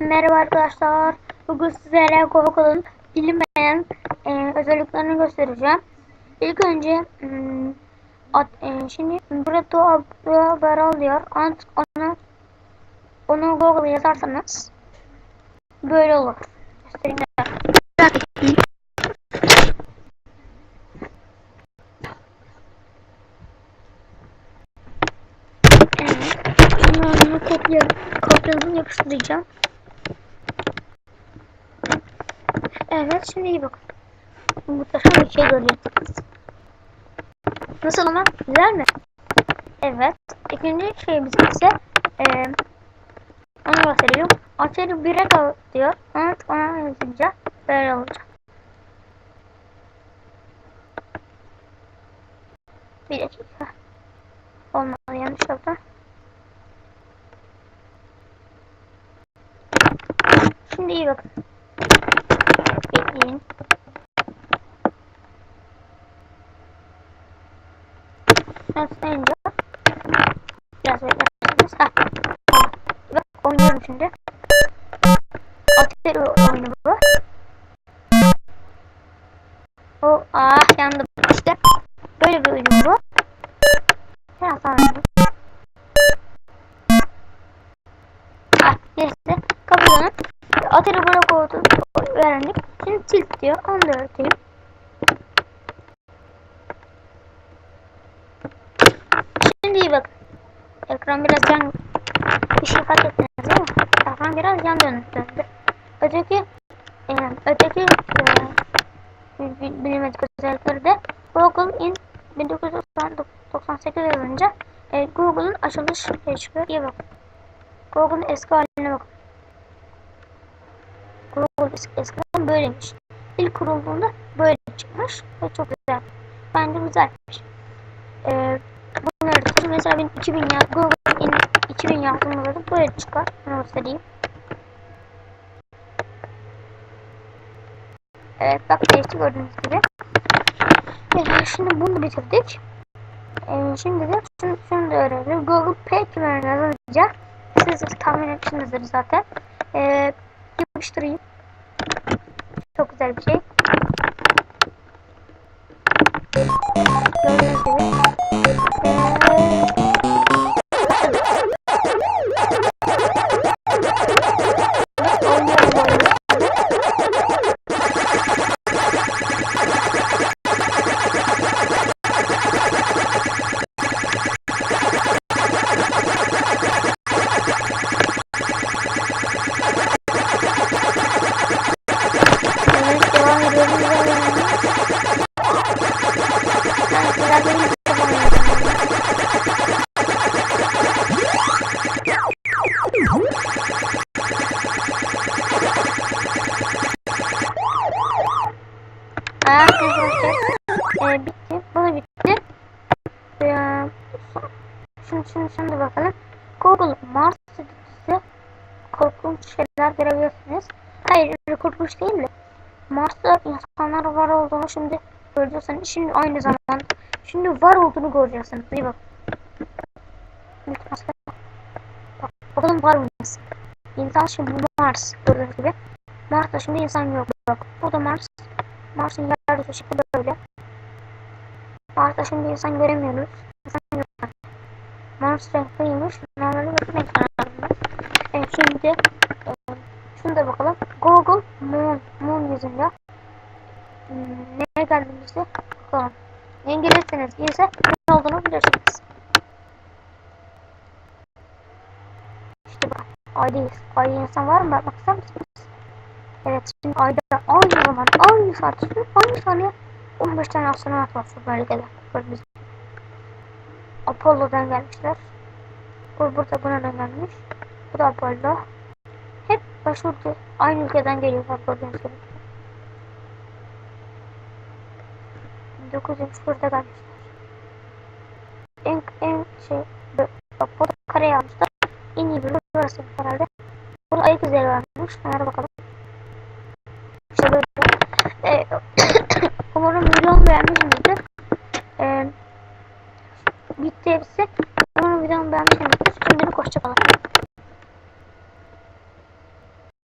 Merhaba arkadaşlar. Bugün sizlere Google'ın bilinmeyen e, özelliklerini göstereceğim. İlk önce hmm, at, e, şimdi burada Beral diyor. Onu, onu, Google'a yazarsanız böyle olur. Göstereyim. Evet. Onu kopya, kopyaladım yapıştıracağım. Evet şimdi iyi bakın. Muhteşem bir şey görüyorsunuz. Nasıl ama? Güzel mi? Evet. İkinci şeyimiz ise e, onu gösteriyorum. Açarı bire kal diyor. Onu ona yazınca böyle olacak. Bir dakika. Olmadı yanlış oldu. Şimdi iyi bakın. Nasılınca biraz beklersiniz. Ha. Bak oynuyorum şimdi. Atari oyunu bu. O ah yandı işte. Böyle bir oyun bu. Biraz oynayalım. Ah neyse. Kapıdanın Atari blok oldu öğrendik. Şimdi tilt diyor. Onu da öğreteyim. Şimdi iyi bak. Ekran biraz yan bir şey fark ettiniz değil mi? Ekran biraz yan döndü. Öteki e, öteki e, bilinmedik özellikleri de Google in 1998 yılında e, Google'ın açılış. İyi bak. Google'ın eski haline bak. Google eskiden böyleymiş. İlk kurulduğunda böyle çıkmış ve çok güzel. Bence güzelmiş. Ee. Mesela ben 2000 ya Google in 2000 yazdığımda da böyle çıkar. Bunu göstereyim. Evet bak değişti gördüğünüz gibi. Evet, şimdi bunu bitirdik. Ee, şimdi de şunu, şunu da öğrenelim. Google Pay kemerine yazınca siz tahmin etmişsinizdir zaten. Ee, yapıştırayım. Çok güzel bir şey. Arkadaşlar. Ee, bitti. Bu da bitti. Ee, şimdi şimdi şimdi bakalım. Google Mars sitesi korkunç şeyler görebilirsiniz. Hayır, korkunç değil de. Mars'ta insanlar var olduğunu şimdi göreceksiniz. Şimdi aynı zamanda şimdi var olduğunu göreceksiniz. Bir bak. Bak, bakalım var mı? İnsan şimdi Mars gördüğünüz gibi. Mars'ta şimdi insan yok. Bak, bu da Mars. Mars'ın yeryüzü şekli böyle. Mars'ta şimdi insan göremiyoruz. İnsan yok. Mars renkliymiş. Normalde bakın ekranlarında. Evet şimdi e, şunu da bakalım. Google Moon, Moon yüzünde hmm, neye geldiğimizde bakalım. İngilizceniz ise ne olduğunu bilirsiniz. İşte bak. Aydayız. Ayda insan var mı? Bakmak ister misiniz? Evet şimdi ayda aynı zaman aynı saat aynı saniye 15 tane astronot var şu bölgede. Apollo'dan gelmişler. Bu burada buradan gelmiş. Bu da Apollo. Hep başvurdu. Aynı ülkeden geliyorlar gördüğünüz gibi. 1970'de gelmişler. En, en şey burada kareye almışlar. En iyi bölüm burası herhalde. Burada ayak izleri varmış. Onlara bakalım. İşte böyle. Ee, umarım milyon beğenmişsinizdir. Hepsi. Umarım videomu beğenmişsinizdir. Şimdilik hoşçakalın.